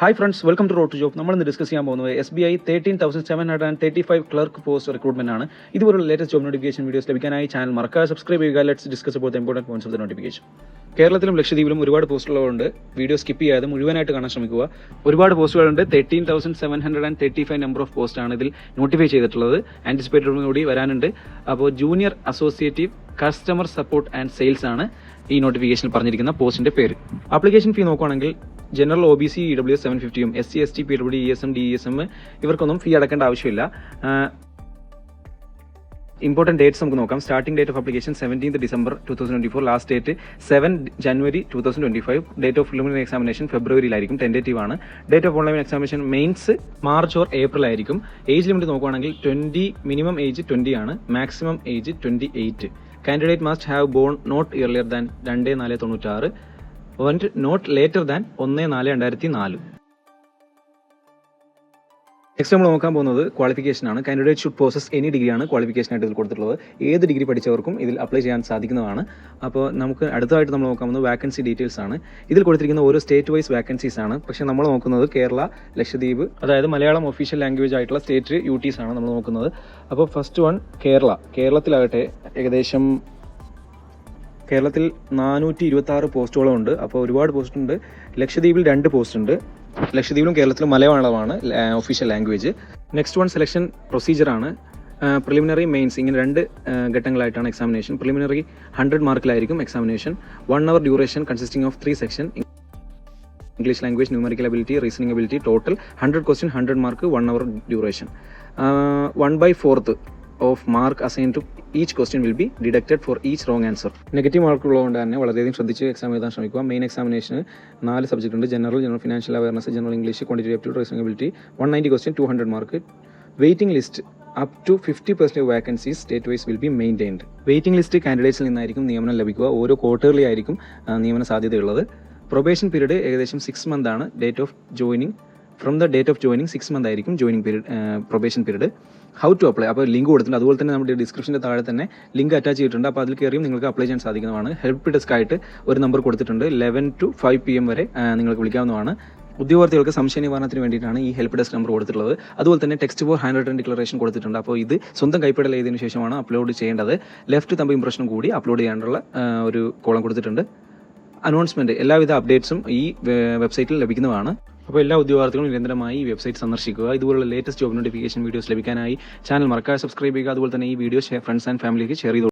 Hi friends welcome to road to job നമ്മൾ ഇന്ന് discuss ചെയ്യാൻ പോകുന്നത് S B I thirteen thousand seven hundred and thirty five clerk post recruitment ആണ്. ഇതുപോലുള്ള latest job notification videos ലഭിക്കാനായി channel മറക്കാതെ subscribe ചെയ്യുക. ലെറ്റ്സ് ഡിസ്കസ് അപ്പോൾ important points of the notification കേരളത്തിലും ലക്ഷദ്വീപിലും ഒരുപാട് പോസ്റ്റുകളുണ്ട്. വീഡിയോ സ്കിപ്പ് ചെയ്യാതെ മുഴുവനായിട്ട് കാണാൻ ശ്രമിക്കുക. ഒരുപാട് പോസ്റ്റുകളുണ്ട്. Thirteen thousand seven hundred and thirty five number of post ആണ് ഇതിൽ നോട്ടിഫൈ ചെയ്തിട്ടുള്ളത്. ആന്റിസിപ്പേറ്റഡ് കൂടി വരാനുണ്ട്. അപ്പോൾ junior associative customer support and sales ആണ് ഈ നോട്ടിഫിക്കേഷനിൽ പറഞ്ഞിരിക്കുന്ന പോസ്റ്റിന്റെ പേര്. ആപ്ലിക്കേഷൻ ഫീ നോക്കുകയാണെങ്കിൽ general O B C E W S seven ഫിഫ്റ്റിയും S C S T P W E S M D S M ഇവർക്കൊന്നും ഫീ അടക്കേണ്ട ആവശ്യമില്ല. ഇമ്പോർട്ടന്റ് ഡേറ്റ്സ് നമുക്ക് നോക്കാം. Starting date of application seventeenth December two thousand twenty four last date seven January two thousand twenty five date of preliminary examination ഫെബ്രുവരിയിലായിരിക്കും tentative ആണ്. Date of online examination mains March or April ആയിരിക്കും. Age limit നോക്കുകയാണെങ്കിൽ twenty minimum age twenty ആണ്. Maximum age twenty eight candidate must have born not earlier than രണ്ട് നാല് തൊണ്ണൂറ്റാറ്. Not later than ഒന്ന് നാല് രണ്ടായിരത്തി നാല് നെക്സ്റ്റ് നമ്മൾ നോക്കാൻ പോകുന്നത് ക്വാളിഫിക്കേഷൻ ആണ്. കാൻഡിഡേറ്റ് ഷുഡ് പ്രോസസ് എനി ഡിഗ്രിയാണ് ക്വാളിഫിക്കേഷൻ ആയിട്ട് ഇതിൽ കൊടുത്തിട്ടുള്ളത്. ഏത് ഡിഗ്രി പഠിച്ചവർക്കും ഇതിൽ അപ്ലൈ ചെയ്യാൻ സാധിക്കുന്നതാണ്. അപ്പോൾ നമുക്ക് അടുത്തതായിട്ട് നമ്മൾ നോക്കാൻ പോകുന്നത് വാക്കൻസി ഡീറ്റെയിൽസ് ആണ്. ഇതിൽ കൊടുത്തിരിക്കുന്ന ഓരോ സ്റ്റേറ്റ് വൈസ് വാക്കൻസീസ് ആണ്. പക്ഷേ നമ്മൾ നോക്കുന്നത് കേരള ലക്ഷദ്വീപ് അതായത് മലയാളം ഒഫീഷ്യൽ ലാംഗ്വേജ് ആയിട്ടുള്ള സ്റ്റേറ്റ് യൂട്ടീസ് ആണ് നമ്മൾ നോക്കുന്നത്. അപ്പോൾ ഫസ്റ്റ് വൺ കേരള. കേരളത്തിലാകട്ടെ ഏകദേശം കേരളത്തിൽ നാനൂറ്റി ഇരുപത്തി ആറ് പോസ്റ്റുകളും ഉണ്ട്. അപ്പോൾ ഒരുപാട് പോസ്റ്റ് ഉണ്ട് ലക്ഷദ്വീപിൽ രണ്ട് പോസ്റ്റ് ഉണ്ട് ലക്ഷദ്വീപിലും കേരളത്തിലും മലയാളമാണ് official language next one selection procedure ആണ്. പ്രിലിമിനറി മെയിൻസ് ഇങ്ങനെ രണ്ട് ഘട്ടങ്ങളായിട്ടാണ് examination preliminary hundred മാർക്കിലായിരിക്കും examination one hour duration consisting of three section English language numerical ability reasoning ability total hundred question hundred mark one hour duration one by fourth of mark assign to each question will be deducted for each wrong answer negative mark ഉള്ളതുകൊണ്ട് തന്നെ വളരെയധികം ശ്രദ്ധിച്ച് exam എഴുതാൻ ശ്രമിക്കുക. Main എക്സാമിനേഷന് നാല് subject ഉണ്ട്. General general financial awareness general English quantity aptitude reasonability one ninety question two hundred mark waiting list up to fifty percent vacancies state wise will be maintained waiting list കാൻഡിഡേറ്റ്സിൽ നിന്നായിരിക്കും നിയമനം ലഭിക്കുക. ഓരോ quarterly ആയിരിക്കും നിയമന സാധ്യതയുള്ളത്. Probation period ഏകദേശം six month ആണ്. Date of joining from the date of joining six month ആയിരിക്കും joining period probation period how to apply അപ്പോൾ ലിങ്ക് കൊടുത്തിട്ടുണ്ട്. അതുപോലെ തന്നെ നമ്മുടെ ഡിസ്ക്രിപ്ഷന്റെ താഴെ തന്നെ ലിങ്ക് അറ്റാച്ച് ചെയ്തിട്ടുണ്ട്. അപ്പോൾ അതിൽ കയറിയും നിങ്ങൾക്ക് അപ്ലൈ ചെയ്യാൻ സാധിക്കുന്നതാണ്. ഹെൽപ്പ് ഡെസ്ക് ആയിട്ട് ഒരു നമ്പർ കൊടുത്തിട്ടുണ്ട്. Eleven to five P M വരെ നിങ്ങൾക്ക് വിളിക്കാവുന്നതാണ്. ഉദ്യോഗാർത്ഥികൾക്ക് സംശയ നിവാരണത്തിന് വേണ്ടിയിട്ടാണ് ഈ ഹെൽപ്പ് ഡെസ്ക് നമ്പർ കൊടുത്തിട്ടുള്ളത്. അതുപോലെ തന്നെ text for hand written declaration കൊടുത്തിട്ടുണ്ട്. അപ്പോൾ ഇത് സ്വന്തം കൈപ്പടൽ ചെയ്തതിനു ശേഷമാണ് അപ്ലോഡ് ചെയ്യേണ്ടത്. ലെഫ്റ്റ് തമ്പ് ഇംപ്രഷനും കൂടി അപ്ലോഡ് ചെയ്യാനുള്ള ഒരു കോളം കൊടുത്തിട്ടുണ്ട്. അനൗൺസ്മെന്റ് എല്ലാവിധ അപ്ഡേറ്റ്സും ഈ വെബ്സൈറ്റിൽ ലഭിക്കുന്നതാണ്. അപ്പോൾ എല്ലാ ഉദ്യോഗാർത്ഥികളും നിരന്തരമായി ഈ വെബ്സൈറ്റ് സന്ദർശിക്കുക. ഇതുപോലുള്ള ലേറ്റസ്റ്റ് ജോബ് നോട്ടിഫിക്കേഷൻ വീഡിയോസ് ലഭിക്കാനായി ചാനൽ മറക്കാതെ സബ്സ്ക്രൈബ് ചെയ്യുക. അതുപോലെ തന്നെ ഈ വീഡിയോ ഫ്രണ്ട്സ് ആൻഡ് ഫാമിലിക്ക് ഷെയർ ചെയ്തു